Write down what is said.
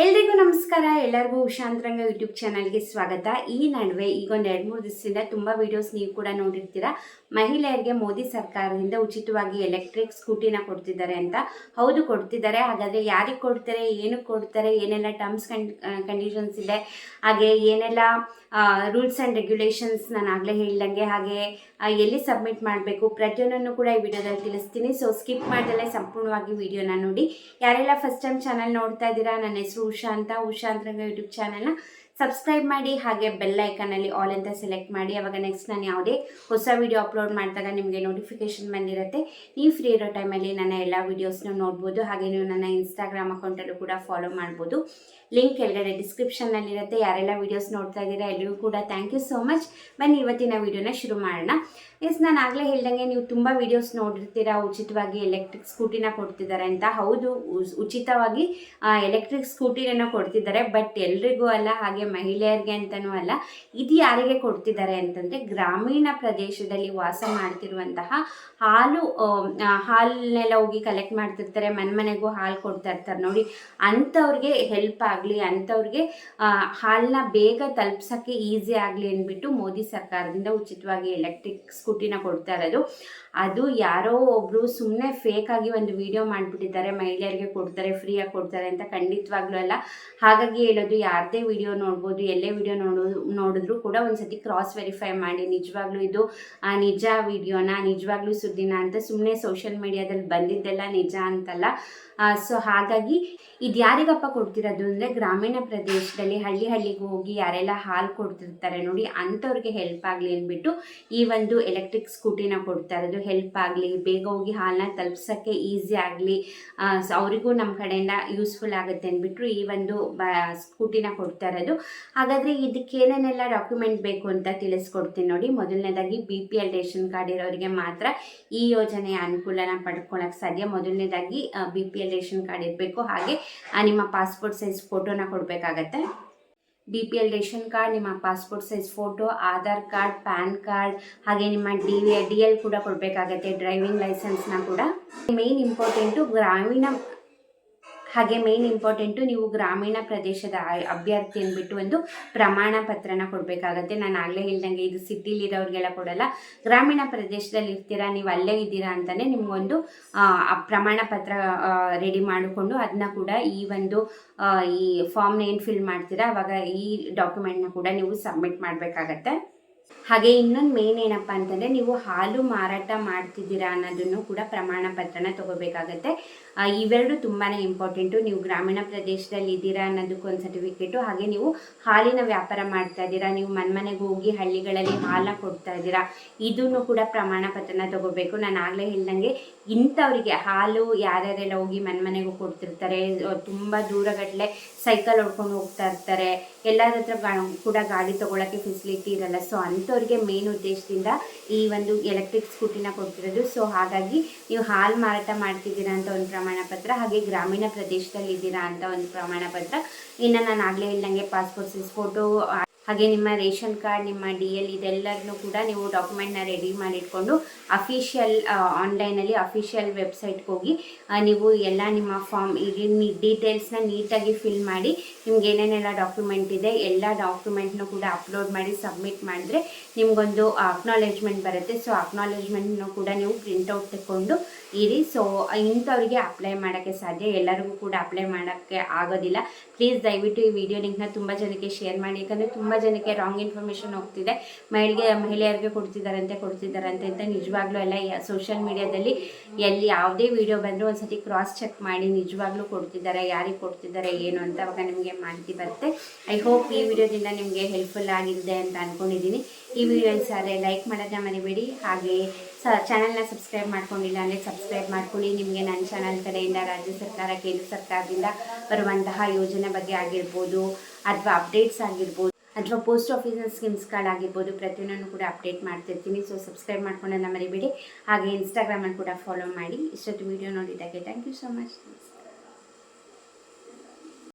ಎಲ್ರಿಗೂ ನಮಸ್ಕಾರ. ಎಲ್ಲರಿಗೂ ಉಷಾಂತರಂಗ ಯೂಟ್ಯೂಬ್ ಚಾನಲ್ಗೆ ಸ್ವಾಗತ. ಈ ನಡುವೆ ಈಗ ಒಂದು ಎರಡು ಮೂರು ದಿವಸದಿಂದ ತುಂಬ ವೀಡಿಯೋಸ್ ನೀವು ಕೂಡ ನೋಡಿರ್ತೀರಾ. ಮಹಿಳೆಯರಿಗೆ ಮೋದಿ ಸರ್ಕಾರದಿಂದ ಉಚಿತವಾಗಿ ಎಲೆಕ್ಟ್ರಿಕ್ ಸ್ಕೂಟಿನ ಕೊಡ್ತಿದ್ದಾರೆ ಅಂತ. ಹೌದು, ಕೊಡ್ತಿದ್ದಾರೆ. ಹಾಗಾದರೆ ಯಾರಿಗೆ ಕೊಡ್ತಾರೆ, ಏನಕ್ಕೆ ಕೊಡ್ತಾರೆ, ಏನೆಲ್ಲ ಟರ್ಮ್ಸ್ ಕಂಡ್ ಕಂಡೀಷನ್ಸ್ ಇದೆ. ಹಾಗೆ ಏನೆಲ್ಲ ರೂಲ್ಸ್ ಆ್ಯಂಡ್ ರೆಗ್ಯುಲೇಷನ್ಸ್ ನಾನು ಆಗಲೇ ಹೇಳ್ದಂಗೆ ಹಾಗೆ ಎಲ್ಲಿ ಸಬ್ಮಿಟ್ ಮಾಡಬೇಕು ಪ್ರತಿಯೊಂದನ್ನು ಕೂಡ ಈ ವಿಡಿಯೋದಲ್ಲಿ ತಿಳಿಸ್ತೀನಿ. ಸೊ ಸ್ಕಿಪ್ ಮಾಡ್ದಲೇ ಸಂಪೂರ್ಣವಾಗಿ ವಿಡಿಯೋನ ನೋಡಿ. ಯಾರೆಲ್ಲ ಫಸ್ಟ್ ಟೈಮ್ ಚಾನಲ್ ನೋಡ್ತಾ ಇದ್ದೀರಾ, ನನ್ನ ಹೆಸರು ಉಷಾ ಅಂತ ಉಷಾ ಅಂತರಂಗ ಯೂಟ್ಯೂಬ್ ಚಾನಲ್ನ ಸಬ್ಸ್ಕ್ರೈಬ್ ಮಾಡಿ, ಹಾಗೆ ಬೆಲ್ ಐಕನಲ್ಲಿ ಆಲ್ ಅಂತ ಸೆಲೆಕ್ಟ್ ಮಾಡಿ, ಅವಾಗ ನೆಕ್ಸ್ಟ್ ನಾನು ಯಾವುದೇ ಹೊಸ ವಿಡಿಯೋ ಅಪ್ಲೋಡ್ ಮಾಡಿದಾಗ ನಿಮಗೆ ನೋಟಿಫಿಕೇಶನ್ ಬಂದಿರುತ್ತೆ. ನೀವು ಫ್ರೀ ಇರೋ ಟೈಮಲ್ಲಿ ನನ್ನ ಎಲ್ಲ ವೀಡಿಯೋಸ್ನ ನೋಡ್ಬೋದು, ಹಾಗೆ ನೀವು ನನ್ನ ಇನ್ಸ್ಟಾಗ್ರಾಮ್ ಅಕೌಂಟಲ್ಲೂ ಕೂಡ ಫಾಲೋ ಮಾಡ್ಬೋದು. ಲಿಂಕ್ ಕೆಳಗಡೆ ಡಿಸ್ಕ್ರಿಪ್ಷನ್ನಲ್ಲಿರುತ್ತೆ ಯಾರೆಲ್ಲ ವೀಡಿಯೋಸ್ ನೋಡ್ತಾ ಇದ್ದೀರಾ ಎಲ್ಲರಿಗೂ ಕೂಡ ಥ್ಯಾಂಕ್ ಯು ಸೋ ಮಚ್ ಬನ್ನಿ, ಇವತ್ತಿನ ವೀಡಿಯೋನ ಶುರು ಮಾಡೋಣ. ಎಸ್, ನಾನು ಆಗಲೇ ಹೇಳ್ದಂಗೆ ನೀವು ತುಂಬ ವೀಡಿಯೋಸ್ ನೋಡಿರ್ತೀರಾ, ಉಚಿತವಾಗಿ ಎಲೆಕ್ಟ್ರಿಕ್ ಸ್ಕೂಟಿನ ಕೊಡ್ತಿದ್ದಾರೆ ಅಂತ. ಹೌದು ಉಚಿತವಾಗಿ ಎಲೆಕ್ಟ್ರಿಕ್ ಸ್ಕೂಟಿನ ಕೊಡ್ತಿದ್ದಾರೆ ಬಟ್ ಎಲ್ರಿಗೂ ಅಲ್ಲ, ಹಾಗೆ ಮಹಿಳೆಯರಿಗೆ ಅಂತನೂ ಅಲ್ಲ. ಇದು ಯಾರಿಗೆ ಕೊಡ್ತಿದ್ದಾರೆ ಅಂತಂದರೆ, ಗ್ರಾಮೀಣ ಪ್ರದೇಶದಲ್ಲಿ ವಾಸ ಮಾಡ್ತಿರುವಂತಹ ಹಾಲು ಹಾಲನ್ನೆಲ್ಲ ಹೋಗಿ ಕಲೆಕ್ಟ್ ಮಾಡ್ತಿರ್ತಾರೆ ಮನೆ ಮನೆಗೂ ಹಾಲು ಕೊಡ್ತಾ ಇರ್ತಾರೆ. ನೋಡಿ, ಅಂಥವ್ರಿಗೆ ಹೆಲ್ಪ್ ಆಗಲಿ, ಅಂಥವ್ರಿಗೆ ಹಾಲನ್ನ ಬೇಗ ತಲುಪ್ಸೋಕ್ಕೆ ಈಸಿ ಆಗಲಿ ಅಂದ್ಬಿಟ್ಟು ಮೋದಿ ಸರ್ಕಾರದಿಂದ ಉಚಿತವಾಗಿ ಎಲೆಕ್ಟ್ರಿಕ್ ಸ್ಕೂಟಿನ ಕೊಡ್ತಾ ಇರೋದು. ಅದು ಯಾರೋ ಒಬ್ಬರು ಸುಮ್ಮನೆ ಆಗಿ ಒಂದು ವಿಡಿಯೋ ಮಾಡಿಬಿಟ್ಟಿದ್ದಾರೆ, ಮಹಿಳೆಯರಿಗೆ ಕೊಡ್ತಾರೆ ಫ್ರೀಯಾಗಿ ಕೊಡ್ತಾರೆ ಅಂತ ಖಂಡಿತವಾಗ್ಲೂ ಅಲ್ಲ. ಹಾಗಾಗಿ ಹೇಳೋದು, ಯಾರದೇ ವಿಡಿಯೋ ನೋಡ್ಬೋದು, ಎಲ್ಲೇ ವಿಡಿಯೋ ನೋಡೋ, ನೋಡಿದ್ರು ಕೂಡ ಒಂದ್ಸತಿ ಕ್ರಾಸ್ ವೆರಿಫೈ ಮಾಡಿ, ನಿಜವಾಗ್ಲೂ ಇದು ನಿಜ ವಿಡಿಯೋನ ನಿಜವಾಗ್ಲೂ ಸುದ್ದಿನ ಅಂತ ಸುಮ್ಮನೆ ಸೋಷಿಯಲ್ ಮೀಡಿಯಾದಲ್ಲಿ ಬಂದಿದ್ದೆಲ್ಲ ನಿಜ ಅಂತಲ್ಲ. ಸೊ ಹಾಗಾಗಿ ಇದು ಯಾರಿಗಪ್ಪ ಕೊಡ್ತಿರೋದು ಅಂದರೆ ಗ್ರಾಮೀಣ ಪ್ರದೇಶದಲ್ಲಿ ಹಳ್ಳಿ ಹಳ್ಳಿಗೆ ಹೋಗಿ ಯಾರೆಲ್ಲ ಹಾಲು ಕೊಡ್ತಿರ್ತಾರೆ ನೋಡಿ, ಅಂಥವ್ರಿಗೆ ಹೆಲ್ಪ್ ಆಗಲಿ ಅಂದ್ಬಿಟ್ಟು ಈ ಒಂದು ಎಲೆಕ್ಟ್ರಿಕ್ ಸ್ಕೂಟಿನ ಕೊಡ್ತಾ ಇರೋದು. ಹೆಲ್ಪ್ ಆಗಲಿ, ಬೇಗ ಹೋಗಿ ಹಾಲನ್ನ ತಲುಪ್ಸೋಕ್ಕೆ ಈಸಿ ಆಗಲಿ ಅವರಿಗೂ ನಮ್ಮ ಕಡೆಯಿಂದ ಯೂಸ್ಫುಲ್ ಆಗುತ್ತೆ ಅಂದ್ಬಿಟ್ಟು ಈ ಒಂದು, ಬ ಸ್ಕೂಟಿನ ಕೊಡ್ತಾ ಇರೋದು. ಹಾಗಾದರೆ ಇದಕ್ಕೆ ಏನೇನೆಲ್ಲ ಡಾಕ್ಯುಮೆಂಟ್ ಬೇಕು ಅಂತ ತಿಳಿಸ್ಕೊಡ್ತೀನಿ ನೋಡಿ. ಮೊದಲನೇದಾಗಿ B P L ration card ಇರೋರಿಗೆ ಮಾತ್ರ ಈ ಯೋಜನೆಯ ಅನುಕೂಲನ ಪಡ್ಕೊಳಕ್ಕೆ ಸಾಧ್ಯ. ಮೊದಲನೇದಾಗಿ B P L ration card ಇರಬೇಕು. ಹಾಗೆ ನಿಮ್ಮ ಪಾಸ್ಪೋರ್ಟ್ ಸೈಜ್ ಫೋಟೋನ ಕೊಡಬೇಕಾಗತ್ತೆ. B P L ration card ನಿಮ್ಮ passport size photo Aadhaar card PAN card ಹಾಗೆ ನಿಮ್ಮ ಡಿ ಡಿ ಎಲ್ ಕೂಡ ಕೊಡಬೇಕಾಗತ್ತೆ ಡ್ರೈವಿಂಗ್ ಲೈಸೆನ್ಸ್ನ ಕೂಡ. ಮೇನ್ ಇಂಪಾರ್ಟೆಂಟು ಗ್ರಾಮೀಣ ಹಾಗೆ ಮೇನ್ ಇಂಪಾರ್ಟೆಂಟು ನೀವು ಗ್ರಾಮೀಣ ಪ್ರದೇಶದ ಅಭ್ಯರ್ಥಿ ಅಂದ್ಬಿಟ್ಟು ಒಂದು ಪ್ರಮಾಣ ಪತ್ರನ ಕೊಡಬೇಕಾಗತ್ತೆ. ನಾನು ಆಗಲೇ ಹೇಳ್ದಂಗೆ ಇದು ಸಿಟಿಲಿರೋರಿಗೆಲ್ಲ ಕೊಡಲ್ಲ. ಗ್ರಾಮೀಣ ಪ್ರದೇಶದಲ್ಲಿ ಇರ್ತೀರಾ ನೀವು ಅಲ್ಲೇ ಇದ್ದೀರಾ ಅಂತಲೇ ನಿಮಗೊಂದು ಪ್ರಮಾಣ ಪತ್ರ ರೆಡಿ ಮಾಡಿಕೊಂಡು ಅದನ್ನ ಕೂಡ ಈ ಒಂದು ಈ ಫಾರ್ಮ್ನ ಏನು ಫಿಲ್ ಮಾಡ್ತೀರಾ, ಅವಾಗ ಈ ಡಾಕ್ಯುಮೆಂಟ್ನ ಕೂಡ ನೀವು ಸಬ್ಮಿಟ್ ಮಾಡಬೇಕಾಗತ್ತೆ. ಹಾಗೆ ಇನ್ನೊಂದು ಮೇನ್ ಏನಪ್ಪ ಅಂತಂದರೆ, ನೀವು ಹಾಲು ಮಾರಾಟ ಮಾಡ್ತಿದ್ದೀರಾ ಅನ್ನೋದನ್ನು ಕೂಡ ಪ್ರಮಾಣ ಪತ್ರನ ತಗೋಬೇಕಾಗತ್ತೆ. ಇವೆರಡು ತುಂಬಾ ಇಂಪಾರ್ಟೆಂಟು ನೀವು ಗ್ರಾಮೀಣ ಪ್ರದೇಶದಲ್ಲಿ ಇದ್ದೀರಾ ಅನ್ನೋದಕ್ಕೆ ಒಂದು ಸರ್ಟಿಫಿಕೇಟು ಹಾಗೆ ನೀವು ಹಾಲಿನ ವ್ಯಾಪಾರ ಮಾಡ್ತಾ ಇದ್ದೀರಾ, ನೀವು ಮನ್ಮನೆಗೆ ಹೋಗಿ ಹಳ್ಳಿಗಳಲ್ಲಿ ಹಾಲನ್ನ ಕೊಡ್ತಾ ಇದ್ದೀರಾ, ಇದನ್ನು ಕೂಡ ಪ್ರಮಾಣ ಪತ್ರನ ತಗೋಬೇಕು. ನಾನು ಆಗಲೇ ಹೇಳ್ದಂಗೆ ಇಂಥವ್ರಿಗೆ ಹಾಲು ಯಾರ್ಯಾರೆಲ್ಲ ಹೋಗಿ ಮನ್ಮನೆಗೂ ಕೊಡ್ತಿರ್ತಾರೆ, ತುಂಬ ದೂರಗಟ್ಟಲೆ ಸೈಕಲ್ ಹೊಡ್ಕೊಂಡು ಹೋಗ್ತಾ ಇರ್ತಾರೆ, ಎಲ್ಲರ ಹತ್ರ ಕೂಡ ಗಾಡಿ ತೊಗೊಳಕ್ಕೆ ಫೆಸಿಲಿಟಿ ಇರಲ್ಲ. ಸೊ ಅಂಥವ್ರಿಗೆ ಮೇನ್ ಉದ್ದೇಶದಿಂದ ಈ ಒಂದು ಎಲೆಕ್ಟ್ರಿಕ್ ಸ್ಕೂಟಿನ ಕೊಡ್ತಿರೋದು. ಸೊ ಹಾಗಾಗಿ ನೀವು ಹಾಲು ಮಾರಾಟ ಮಾಡ್ತಿದ್ದೀರಾ ಅಂತ ಒಂದು ಪತ್ರ, ಹಾಗೆ ಗ್ರಾಮೀಣ ಪ್ರದೇಶದಲ್ಲಿ ಇದ್ದೀರಾ ಅಂತ ಒಂದು ಪ್ರಮಾಣ ಪತ್ರ. ಇನ್ನು ನಾನು ಆಗಲೇ ಇಲ್ಲಂಗೆ ಪಾಸ್ಪೋರ್ಟ್ ಸೈಜ್ ಫೋಟೋ ಹಾಗೆ ನಿಮ್ಮ ರೇಷನ್ ಕಾರ್ಡ್, ನಿಮ್ಮ ಡಿ ಎಲ್ ಇದೆಲ್ಲರನ್ನೂ ಕೂಡ ನೀವು ಡಾಕ್ಯುಮೆಂಟ್ನ ರೆಡಿ ಮಾಡಿಟ್ಕೊಂಡು ಅಫಿಷಿಯಲ್ ಆನ್ಲೈನಲ್ಲಿ ಅಫಿಷಿಯಲ್ ವೆಬ್ಸೈಟ್ಗೆ ಹೋಗಿ ನೀವು ಎಲ್ಲ ನಿಮ್ಮ ಫಾರ್ಮ್ ಡೀಟೇಲ್ಸ್ನ ನೀಟಾಗಿ ಫಿಲ್ ಮಾಡಿ, ನಿಮ್ಗೆ ಏನೇನೆಲ್ಲ ಡಾಕ್ಯುಮೆಂಟ್ ಇದೆ, ಎಲ್ಲ ಡಾಕ್ಯುಮೆಂಟ್ನೂ ಕೂಡ ಅಪ್ಲೋಡ್ ಮಾಡಿ ಸಬ್ಮಿಟ್ ಮಾಡಿದ್ರೆ ನಿಮಗೊಂದು ಅಕ್ನಾಲೆಜ್ಮೆಂಟ್ ಬರುತ್ತೆ. ಸೊ ಅಕ್ನಾಲೇಜ್ಮೆಂಟ್ನು ಕೂಡ ನೀವು ಪ್ರಿಂಟೌಟ್ ತಗೊಂಡು ಇರಿ. ಸೊ ಇಂಥವ್ರಿಗೆ ಅಪ್ಲೈ ಮಾಡೋಕ್ಕೆ ಸಾಧ್ಯ, ಎಲ್ಲರಿಗೂ ಕೂಡ ಅಪ್ಲೈ ಮಾಡೋಕ್ಕೆ ಆಗೋದಿಲ್ಲ. ಪ್ಲೀಸ್ ದಯವಿಟ್ಟು ಈ ವಿಡಿಯೋ ಲಿಂಕ್ನ ತುಂಬ ಜನಕ್ಕೆ ಶೇರ್ ಮಾಡಿ, ಯಾಕಂದರೆ ತುಂಬ ಜನಕ್ಕೆ ರಾಂಗ್ ಇನ್ಫಾರ್ಮೇಶನ್ ಹೋಗ್ತಿದೆ. ಮಹಿಳೆಗೆ, ಮಹಿಳೆಯರಿಗೆ ಕೊಡ್ತಿದ್ದಾರಂತೆ ಕೊಡ್ತಿದ್ದಾರಂತೆ ಅಂತ ನಿಜವಾಗ್ಲೂ ಎಲ್ಲ ಸೋಷಿಯಲ್ ಮೀಡಿಯಾದಲ್ಲಿ ಎಲ್ಲಿ ಯಾವುದೇ ವಿಡಿಯೋ ಬಂದರೂ ಒಂದ್ಸತಿ ಕ್ರಾಸ್ ಚೆಕ್ ಮಾಡಿ ನಿಜವಾಗ್ಲೂ ಕೊಡ್ತಿದ್ದಾರೆ ಯಾರಿಗೆ ಕೊಡ್ತಿದ್ದಾರೆ ಏನು ಅಂತ ಅವಾಗ ನಿಮಗೆ ಮಾಹಿತಿ ಬರುತ್ತೆ. ಐ ಹೋಪ್ ಈ ವಿಡಿಯೋದಿಂದ ನಿಮಗೆ ಹೆಲ್ಪ್ಫುಲ್ ಆಗಿದೆ ಅಂತ ಅಂದ್ಕೊಂಡಿದ್ದೀನಿ ಈ ವಿಡಿಯೋ ಸಾರೆ ಲೈಕ್ ಮಾಡೋದನ್ನ ಮರಿಬೇಡಿ. ಹಾಗೆ ಸ ಚಾನಲ್ನ ಸಬ್ಸ್ಕ್ರೈಬ್ ಮಾಡ್ಕೊಂಡಿಲ್ಲ ಅಂದರೆ ಸಬ್ಸ್ಕ್ರೈಬ್ ಮಾಡ್ಕೊಳ್ಳಿ. ನಿಮಗೆ ನನ್ನ ಚಾನಲ್ ಕಡೆಯಿಂದ ರಾಜ್ಯ ಸರ್ಕಾರ, ಕೇಂದ್ರ ಸರ್ಕಾರದಿಂದ ಬರುವಂತಹ ಯೋಜನೆ ಬಗ್ಗೆ ಆಗಿರ್ಬೋದು, ಅಥವಾ ಅಪ್ಡೇಟ್ಸ್ ಆಗಿರ್ಬೋದು ಅಥವಾ ಪೋಸ್ಟ್ ಆಫೀಸ್ನ ಆಗಿರ್ಬೋದು, ಪ್ರತಿಯೊಂದನ್ನು ಕೂಡ ಅಪ್ಡೇಟ್ ಮಾಡ್ತಿರ್ತೀನಿ. ಸೊ ಸಬ್ಸ್ಕ್ರೈಬ್ ಮಾಡ್ಕೊಳ್ಳೋದನ್ನ ಮರಿಬೇಡಿ. ಹಾಗೆ ಇನ್ಸ್ಟಾಗ್ರಾಮಲ್ಲಿ ಕೂಡ ಫಾಲೋ ಮಾಡಿ. ಇಷ್ಟೊತ್ತು ವಿಡಿಯೋ ನೋಡಿದ್ದಕ್ಕೆ ಥ್ಯಾಂಕ್ ಯು ಸೊ ಮಚ್